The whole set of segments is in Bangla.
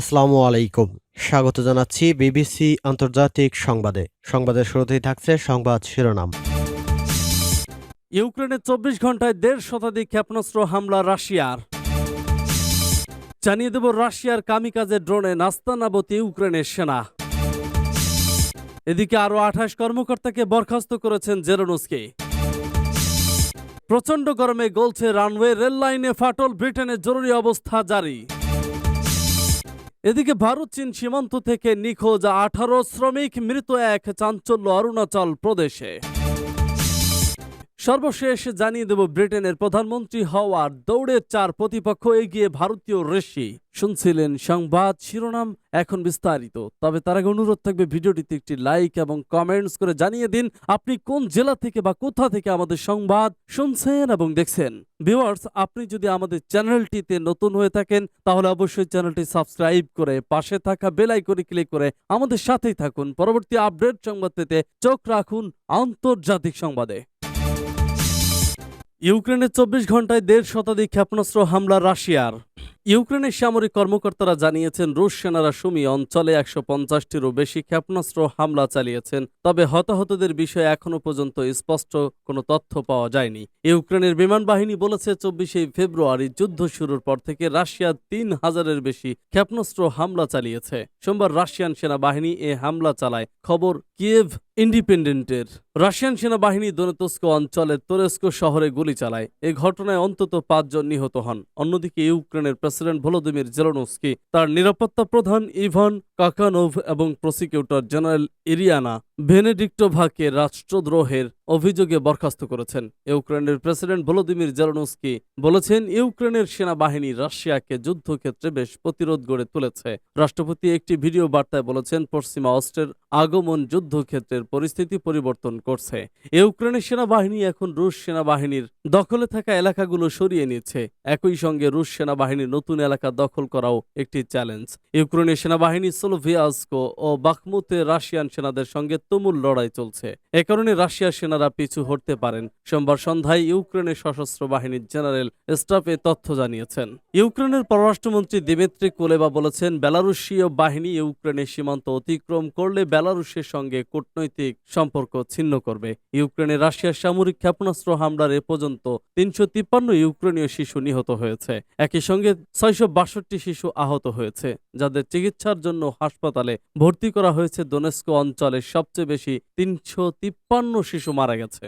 আসসালামু আলাইকুম। স্বাগত জানাচ্ছি বিবিসি আন্তর্জাতিক সংবাদে। সংবাদের শুরুতেই থাকছে সংবাদ শিরোনাম। ইউক্রেনে চব্বিশ ঘন্টায় দেড় শতাধিক ক্ষেপণাস্ত্র হামলা রাশিয়ার। জানিয়ে দেব রাশিয়ার কামিকাজে ড্রোনে নাস্তানাবত ইউক্রেনের সেনা। এদিকে আরও আঠাশ কর্মকর্তাকে বরখাস্ত করেছেন জেরোনস্কি। প্রচণ্ড গরমে গলছে রানওয়ে রেল লাইনে ফাটল ব্রিটেনে জরুরি অবস্থা জারি। এদিকে ভারত চীন সীমান্ত থেকে নিখোঁজ আঠারো শ্রমিক মৃত এক চাঞ্চল্য অরুণাচল প্রদেশে। সর্বশেষ জানিয়ে দেব ব্রিটেনের প্রধানমন্ত্রী হওয়ার দৌড়ে চার প্রতিপক্ষ এগিয়ে ভারতীয় ঋষি। শুনছিলেন সংবাদ শিরোনাম এখন বিস্তারিত। তবে তার আগে অনুরোধ থাকবে ভিডিওটিতে একটি লাইক এবং কমেন্টস করে জানিয়ে দিন আপনি কোন জেলা থেকে বা কোথা থেকে আমাদের সংবাদ শুনছেন এবং দেখছেন। ভিউয়ার্স, আপনি যদি আমাদের চ্যানেলটিতে নতুন হয়ে থাকেন, তাহলে অবশ্যই চ্যানেলটি সাবস্ক্রাইব করে পাশে থাকা বেল আইকনে ক্লিক করে আমাদের সাথেই থাকুন। পরবর্তী আপডেট সংবাদ পেতে চোখ রাখুন আন্তর্জাতিক সংবাদে। ইউক্রেনের চব্বিশ ঘন্টায় দেড় শতাধিক ক্ষেপণাস্ত্র হামলা রাশিয়ার। ইউক্রেনের সামরিক কর্মকর্তারা জানিয়েছেন, রুশ সেনারা সুমি অঞ্চলে একশো পঞ্চাশটিরও বেশি ক্ষেপণাস্ত্র হামলা চালিয়েছেন, তবে হতাহতদের বিষয়ে এখনও পর্যন্ত স্পষ্ট কোনো তথ্য পাওয়া যায়নি। ইউক্রেনের বিমান বাহিনী বলেছে, চব্বিশে ফেব্রুয়ারি যুদ্ধ শুরুর পর থেকে রাশিয়া তিন হাজারের বেশি ক্ষেপণাস্ত্র হামলা চালিয়েছে। সোমবার রাশিয়ান সেনাবাহিনী এ হামলা চালায়। খবর কিয়েভ ইন্ডিপেন্ডেন্টের। রাশিয়ান সেনাবাহিনী দোনেতস্ক অঞ্চলের তোরেস্কো শহরে গুলি চালায়। এ ঘটনায় অন্তত পাঁচজন নিহত হন। অন্যদিকে ইউক্রেনের প্রেসিডেন্ট ভলোদিমির জেলনস্কি, তার নিরাপত্তা প্রধান ইভান কাকানোভ এবং প্রসিকিউটর জেনারেল ইরিয়ানা ভেনেডিক্টোভাকে রাষ্ট্রদ্রোহের অভিযোগে বরখাস্ত করেছেন। ইউক্রেনের প্রেসিডেন্ট ভলোদিমির জেলনস্কি বলেছেন, ইউক্রেনের সেনাবাহিনী রাশিয়াকে যুদ্ধক্ষেত্রে বেশ প্রতিরোধ গড়ে তুলেছে। রাষ্ট্রপতি একটি ভিডিও বার্তায় বলেছেন, পশ্চিমা অস্ত্রের আগমন যুদ্ধক্ষেত্রের পরিস্থিতি পরিবর্তন করছে। ইউক্রেনের সেনাবাহিনী এখন রুশ সেনাবাহিনীর দখলে থাকা এলাকাগুলো সরিয়ে নিচ্ছে। একই সঙ্গে রুশ সেনাবাহিনীর নতুন এলাকা দখল করাও একটি চ্যালেঞ্জ। ইউক্রেনের সেনাবাহিনী সোলোভিয়াস্কো ও বাখমুতে রাশিয়ান সেনাদের সঙ্গে তুমুল লড়াই চলছে। এ কারণে রাশিয়ার সেনারা পিছু হটতে পারেন। সোমবার সন্ধ্যায় ইউক্রেনের সশস্ত্র বাহিনীর জেনারেল স্টাফ এ তথ্য জানিয়েছেন। ইউক্রেনের পররাষ্ট্রমন্ত্রী দিমিত্রি কোলেবা বলেছেন, বেলারুশীয় বাহিনী ইউক্রেনের সীমান্ত অতিক্রম করলে বেলারুশের সঙ্গে কূটনৈতিক সম্পর্ক ছিন্ন করবে। ইউক্রেনে রাশিয়ার সামরিক ক্ষেপণাস্ত্র হামলার এ পর্যন্ত তিনশো তিপ্পান্ন ইউক্রেনীয় শিশু নিহত হয়েছে। একই সঙ্গে ছয়শো বাষট্টি শিশু আহত হয়েছে, যাদের চিকিৎসার জন্য হাসপাতালে ভর্তি করা হয়েছে দোনেস্কো অঞ্চলের সবচেয়ে বেশি তিনশো তিপ্পান্ন শিশু মারা গেছে।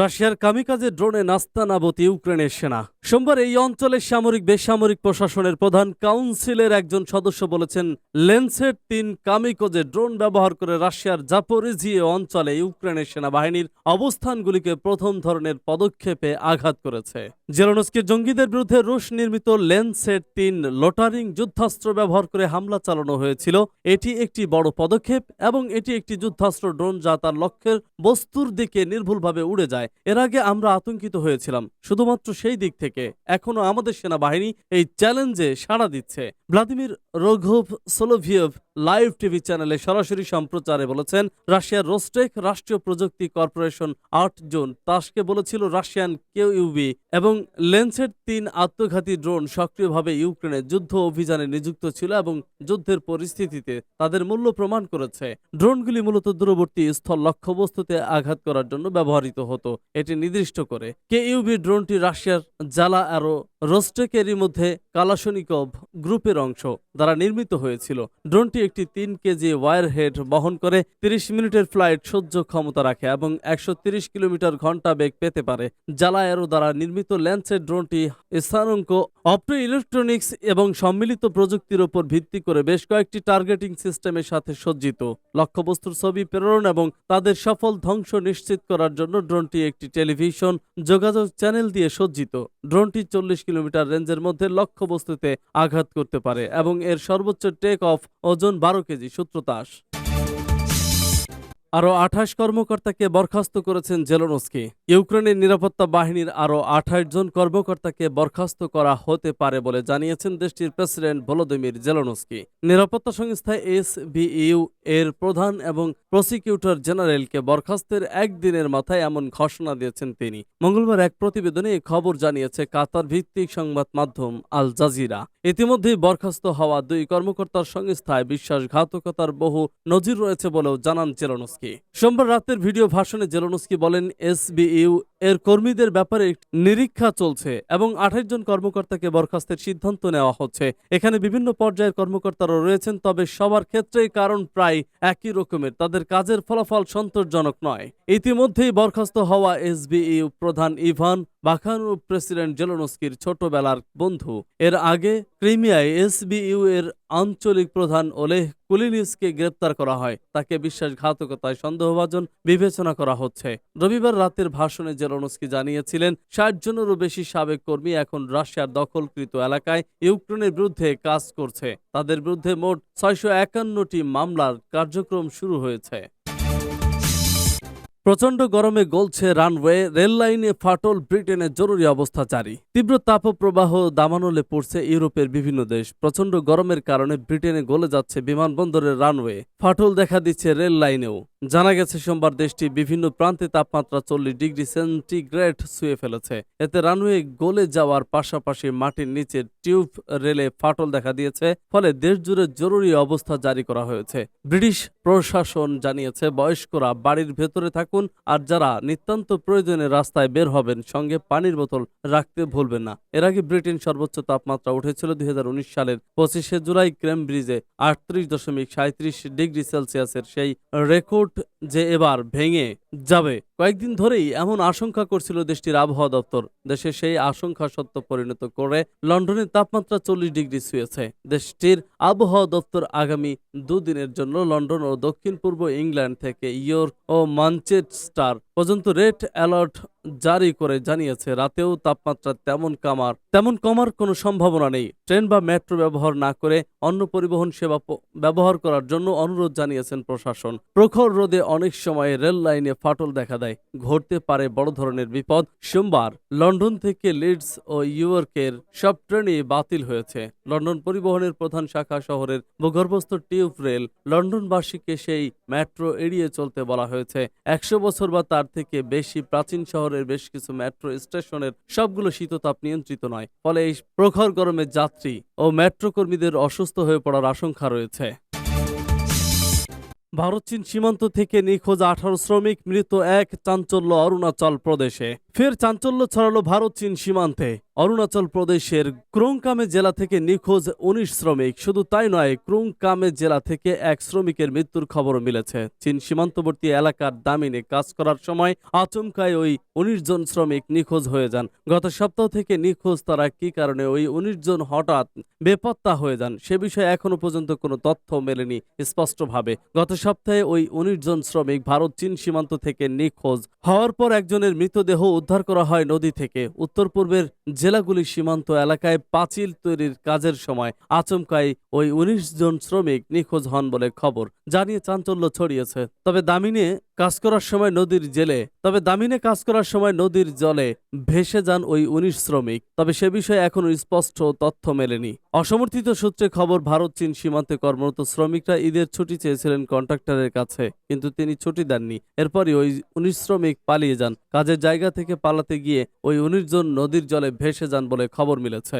রাশিয়ার কামিকাজে ড্রোনে নাস্তানাবত ইউক্রেনের সেনা। সোমবার এই অঞ্চলের সামরিক, বেসামরিক প্রশাসনের প্রধান কাউন্সিলের একজন সদস্য বলেছেন, লেন্সের তিন কামিকোজে ড্রোন ব্যবহার করে রাশিয়ার জাপোরিজিয়ে অঞ্চলে ইউক্রেনের সেনাবাহিনীর অবস্থানগুলিকে প্রথম ধরনের পদক্ষেপে আঘাত করেছে। জেরোনস্কি জঙ্গিদের বিরুদ্ধে রুশ নির্মিত লেন্সের তিন লোটারিং যুদ্ধাস্ত্র ব্যবহার করে হামলা চালানো হয়েছিল। এটি একটি বড় পদক্ষেপ এবং এটি একটি যুদ্ধাস্ত্র ড্রোন যা তার লক্ষ্যের বস্তুর দিকে নির্ভুলভাবে উড়ে যায়। এর আগে আমরা আতঙ্কিত হয়েছিলাম, শুধুমাত্র সেই দিক থেকে। এখনও আমাদের সেনাবাহিনী এই চ্যালেঞ্জে সাড়া দিচ্ছে। ভ্লাদিমির রঘব সোলোভিয়েভ লাইভ টিভি চ্যানেলে সরাসরি সম্প্রচারে বলেছেন, রাশিয়ার রোস্টেক রাষ্ট্রীয় প্রযুক্তি কর্পোরেশন আট জুন তাসকে বলেছিল রাশিয়ান কেউ ইউবি এবং লেন্সের তিন আত্মঘাতী ড্রোন সক্রিয়ভাবে ইউক্রেনে যুদ্ধ অভিযানে নিযুক্ত ছিল এবং যুদ্ধের পরিস্থিতিতে তাদের মূল্য প্রমাণ করেছে। ড্রোনগুলি মূলত দূরবর্তী স্থল লক্ষ্যবস্তুতে আঘাত করার জন্য ব্যবহৃত হতো। এটি নির্দিষ্ট করে। কে ইউবি ড্রোনটি রাশিয়ার জ্বালা আরও রোস্টেকেরই মধ্যে কালাশনিকভ গ্রুপের অংশ দ্বারা নির্মিত হয়েছিল। ড্রোনটি একটি তিন কেজি ওয়ার হেড বহন করে তিরিশ মিনিটের ফ্লাইট সহ্য ক্ষমতা রাখে এবং একশো কিলোমিটার ঘণ্টা বেগ পেতে পারে। জ্বালা এরো দ্বারা নির্মিত ল্যান্সের ড্রোনটি স্থানাঙ্ক অপ্টো ইলেকট্রনিক্স এবং সম্মিলিত প্রযুক্তির উপর ভিত্তি করে বেশ কয়েকটি টার্গেটিং সিস্টেমের সাথে সজ্জিত। লক্ষ্যবস্তুর ছবি প্রেরণ এবং তাদের সফল ধ্বংস নিশ্চিত করার জন্য ড্রোনটি একটি টেলিভিশন যোগাযোগ চ্যানেল দিয়ে সজ্জিত। ড্রোনটি চল্লিশ কিলোমিটার রেঞ্জের মধ্যে লক্ষ্যবস্তুতে আঘাত করতে পারে এবং এর সর্বোচ্চ টেক অফ ওজন বারো কেজি সূত্রতাস। আরও আঠাশ কর্মকর্তাকে বরখাস্ত করেছেন জেলোনস্কি। ইউক্রেনের নিরাপত্তা বাহিনীর আরও আঠাশ জন কর্মকর্তাকে বরখাস্ত করা হতে পারে বলে জানিয়েছেন দেশটির প্রেসিডেন্ট ভলোদিমির জেলোনস্কি। নিরাপত্তা সংস্থা এস এর প্রধান এবং প্রসিকিউটর জেনারেলকে বরখাস্তের একদিনের মাথায় এমন ঘোষণা দিয়েছেন তিনি। মঙ্গলবার এক প্রতিবেদনে খবর জানিয়েছে কাতার ভিত্তিক সংবাদ মাধ্যম আল জাজিরা। ইতিমধ্যেই বরখাস্ত হওয়া দুই কর্মকর্তার সংস্থায় বিশ্বাসঘাতকতার বহু নজির রয়েছে বলেও জানান জেলোনস্কি। সোমবার রাতের ভিডিও ভাষণে জেলোনস্কি বলেন এসবিইউ এর কর্মীদের ব্যাপারে নিরীক্ষা চলছে এবং আঠাশ জন কর্মকর্তাকে বরখাস্তের সিদ্ধান্ত নেওয়া হচ্ছে। এখানে বিভিন্ন পর্যায়ের কর্মকর্তারা রয়েছেন, তবে সবার ক্ষেত্রেই কারণ প্রায় একই রকমের। তাদের কাজের ফলাফল সন্তোষজনক নয়। ইতিমধ্যেই বরখাস্ত হওয়া এসবিইউ প্রধান ইভান বাখানু, প্রেসিডেন্ট জেলোনস্কির ছোটবেলার বন্ধু। এর আগে ক্রিমিয়ায় এসবিইউ এর আঞ্চলিক প্রধান ওলেহ কুলিনিসকে গ্রেপ্তার করা হয়। তাকে বিশ্বাসঘাতকতায় সন্দেহভাজন বিবেচনা করা হচ্ছে। রবিবার রাতের ভাষণে জেলোনস্কি জানিয়েছিলেন ষাট জনেরও বেশি সাবেক কর্মী এখন রাশিয়ার দখলকৃত এলাকায় ইউক্রেনের বিরুদ্ধে কাজ করছে। তাদের বিরুদ্ধে মোট ছয়শো একান্নটি মামলার কার্যক্রম শুরু হয়েছে। প্রচণ্ড গরমে গলছে রানওয়ে রেল লাইনে ফাটল ব্রিটেনে জরুরি অবস্থা জারি। তীব্র তাপপ্রবাহ দামানলে পড়ছে ইউরোপের বিভিন্ন দেশ। প্রচণ্ড গরমের কারণে ব্রিটেনে গলে যাচ্ছে বিমানবন্দরের রানওয়ে। ফাটল দেখা দিচ্ছে রেল লাইনেও জানা গেছে, সোমবার দেশটি বিভিন্ন প্রান্তে তাপমাত্রা চল্লিশ ডিগ্রি সেন্টিগ্রেড ছুঁয়ে ফেলেছে। এতে রানওয়ে গলে যাওয়ার পাশাপাশি মাটির নিচে টিউব রেলে ফাটল দেখা দিয়েছে। ফলে দেশ জুড়ে জরুরি অবস্থা জারি করা হয়েছে। ব্রিটিশ প্রশাসন জানিয়েছে, বয়স্করা বাড়ির ভেতরে থাকুন আর যারা নিতান্ত প্রয়োজনে রাস্তায় বের হবেন, সঙ্গে পানির বোতল রাখতে ভুলবেন না। এর আগে ব্রিটেন সর্বোচ্চ তাপমাত্রা উঠেছিল দুই হাজার উনিশ সালের পঁচিশে জুলাই ক্রেমব্রিজে আটত্রিশ দশমিক সাঁত্রিশ ডিগ্রি সেলসিয়াসের সেই রেকর্ড যে এবার ভেঙে যাবে। কয়েকদিন ধরেই এমন আশঙ্কা করছিল দেশটির আবহাওয়া দপ্তর। দেশে সেই আশঙ্কা সত্য পরিণত করে লন্ডনের তাপমাত্রা চল্লিশ ডিগ্রি ছুঁয়েছে। দেশটির আবহাওয়া দপ্তর আগামী দুদিনের জন্য লন্ডন ও দক্ষিণ পূর্ব ইংল্যান্ড থেকে ইয়র্ক ও মানচেস্টার পর্যন্ত রেড অ্যালার্ট জারি করে জানিয়েছে, রাতেও তাপমাত্রা তেমন কামার, তেমন কমার কোনো সম্ভাবনা নেই। ট্রেন বা মেট্রো ব্যবহার না করে অন্য পরিবহন সেবা ব্যবহার করার জন্য অনুরোধ জানিয়েছেন প্রশাসন। প্রখর রোদে অনেক সময় রেল লাইনে ফাটল দেখা দেয়। ঘটতে পারে বড় ধরনের বিপদ। সোমবার লন্ডন থেকে লিডস ও ইউয়র্কের সব ট্রেনই বাতিল হয়েছে। লন্ডন পরিবহনের প্রধান শাখা শহরের ভূগর্ভস্থ টিউব রেল লন্ডনবাসীকে সেই মেট্রো এড়িয়ে চলতে বলা হয়েছে। একশো বছর বা তার থেকে বেশি প্রাচীন শহরের বেশ কিছু মেট্রো স্টেশনের সবগুলো শীততাপ নিয়ন্ত্রিত নয়। ফলে এই প্রখর গরমে যাত্রী ও মেট্রো কর্মীদের অসুস্থ হয়ে পড়ার আশঙ্কা রয়েছে। ভারত চীন সীমান্ত থেকে নিখোঁজ আঠারো শ্রমিক মৃত এক চাঞ্চল্য অরুণাচল প্রদেশে। ফের চাঞ্চল্য ছড়ালো ভারত, চীন সীমান্তে। অরুণাচল প্রদেশের ক্রুংকামে জেলা থেকে নিখোঁজ উনিশ শ্রমিক। শুধু তাই নয়, ক্রুংকামে জেলা থেকে এক শ্রমিকের মৃত্যুর খবরও মিলেছে। চীন সীমান্তবর্তী এলাকার দামিনে কাজ করার সময় আচমকায় ওই উনিশ জন শ্রমিক নিখোঁজ হয়ে যান। গত সপ্তাহ থেকে নিখোঁজ তারা কি কারণে ওই উনিশ জন হঠাৎ বেপত্তা হয়ে যান, সে বিষয়ে এখনও পর্যন্ত কোনো তথ্য মেলেনি স্পষ্টভাবে। গত সপ্তাহে ওই উনিশ জন শ্রমিক ভারত, চীন সীমান্ত থেকে নিখোঁজ হওয়ার পর একজনের মৃতদেহ উদ্ধার করা হয় নদী থেকে। উত্তর পূর্বের জেলাগুলি সীমান্ত এলাকায় পাঁচিল তৈরির কাজের সময় আচমকাই ওই উনিশ জন শ্রমিক নিখোঁজ হন বলে খবর। জানিয়ে চাঞ্চল্য ছড়িয়েছে। তবে দামিনে কাজ করার সময় নদীর জেলে, তবে দামিনে কাজ করার সময় নদীর জলে ভেসে যান ওই উনিশ শ্রমিক। তবে সে বিষয়ে এখনও স্পষ্ট তথ্য মেলেনি। অসমর্থিত সূত্রে খবর, ভারত, চীন সীমান্তে কর্মরত শ্রমিকরা ঈদের ছুটি চেয়েছিলেন কন্ট্রাক্টরের কাছে, কিন্তু তিনি ছুটি দেননি। এরপরই ওই উনিশ শ্রমিক পালিয়ে যান। কাজের জায়গা থেকে পালাতে গিয়ে ওই উনিশ জন নদীর জলে ভেসে যান বলে খবর মিলেছে।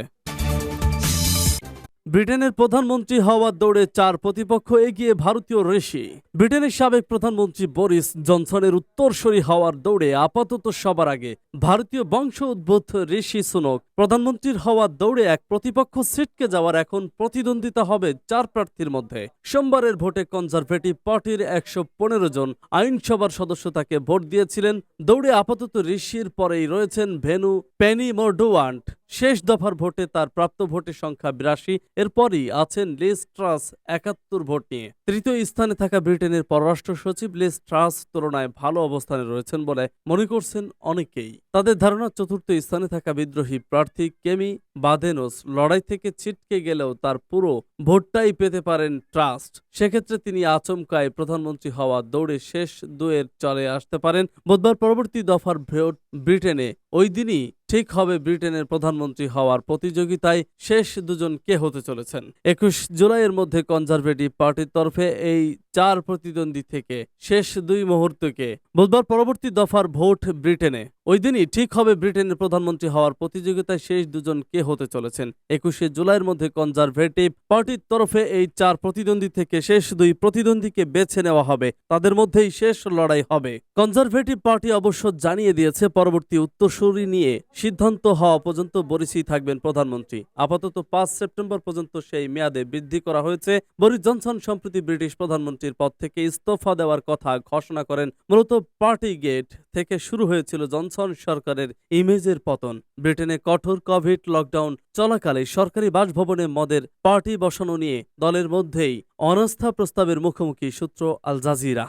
ব্রিটেনের প্রধানমন্ত্রী হওয়ার দৌড়ে চার প্রতিপক্ষ এগিয়ে ভারতীয় ঋষি। ব্রিটেনের সাবেক প্রধানমন্ত্রী বরিস জনসনের উত্তরসূরি হওয়ার দৌড়ে আপাতত সবার আগে ভারতীয় বংশ উদ্ভূত ঋষি সুনক। প্রধানমন্ত্রীর হওয়ার দৌড়ে এক প্রতিপক্ষ সিটকে যাওয়ার এখন প্রতিদ্বন্দ্বিতা হবে চার প্রার্থীর মধ্যে। সোমবারের ভোটে কনজারভেটিভ পার্টির একশো পনেরো জন আইনসভার সদস্য তাকে ভোট দিয়েছিলেন। দৌড়ে আপাতত ঋষির পরেই রয়েছেন ভেনু পেনি মোরডোয়ান্ট শেষ দফার ভোটে তার প্রাপ্ত ভোটের সংখ্যা বিরাশি, এরপরই আছেন লিস ট্রাস একাত্তর ভোট নিয়ে। তৃতীয় স্থানে থাকা ব্রিটেনের পররাষ্ট্র সচিব লিস ট্রাস তুলনায় ভালো অবস্থানে রয়েছেন বলে মনে করছেন অনেকেই। তাদের ধারণা, চতুর্থ স্থানে থাকা বিদ্রোহী প্রার্থী কেমি বাদেনোস লড়াই থেকে ছিটকে গেলেও তার পুরো ভোটটাই পেতে পারেন ট্রাস্ট। সেক্ষেত্রে তিনি আচমকায় প্রধানমন্ত্রী হওয়া দৌড়ে শেষ দুয়ের চলে আসতে পারেন। বুধবার পরবর্তী দফার ভোট ব্রিটেনে। ওই দিনই ঠিক হবে ব্রিটেনের প্রধানমন্ত্রী হওয়ার প্রতিযোগিতায় শেষ দুজন কে হতে চলেছেন। একুশ জুলাইয়ের মধ্যে কনজারভেটিভ পার্টির তরফে এই চার প্রতিদ্বন্দ্বী থেকে শেষ দুই মুহূর্তকে। বুধবার পরবর্তী দফার ভোট ব্রিটেনে। ওই দিনই ঠিক হবে ব্রিটেনের প্রধানমন্ত্রী হওয়ার প্রতিযোগিতায় শেষ দুজন কে হতে চলেছেন। একুশে জুলাইয়ের মধ্যে কনজারভেটিভ পার্টির তরফে এই চার প্রতিদ্বন্দ্বী থেকে শেষ দুই প্রতিদ্বন্দ্বীকে বেছে নেওয়া হবে। তাদের মধ্যেই শেষ লড়াই হবে। কনজারভেটিভ পার্টি অবশ্য জানিয়ে দিয়েছে, পরবর্তী উত্তরসূরি নিয়ে সিদ্ধান্ত হওয়া পর্যন্ত বরিসই থাকবেন প্রধানমন্ত্রী। আপাতত পাঁচ সেপ্টেম্বর পর্যন্ত সেই মেয়াদে বৃদ্ধি করা হয়েছে। বরিস জনসন সম্প্রতি ব্রিটিশ প্রধানমন্ত্রীর পদ থেকে ইস্তফা দেওয়ার কথা ঘোষণা করেন মূলত পার্টি গেট থেকে শুরু হয়েছিল জনসন সরকারের ইমেজের পতন। ব্রিটেনে কঠোর কোভিড লকডাউন চলাকালে সরকারি বাসভবনে মদের পার্টি বসানো নিয়ে দলের মধ্যেই অনাস্থা প্রস্তাবের মুখোমুখি, সূত্র আল জাজিরা।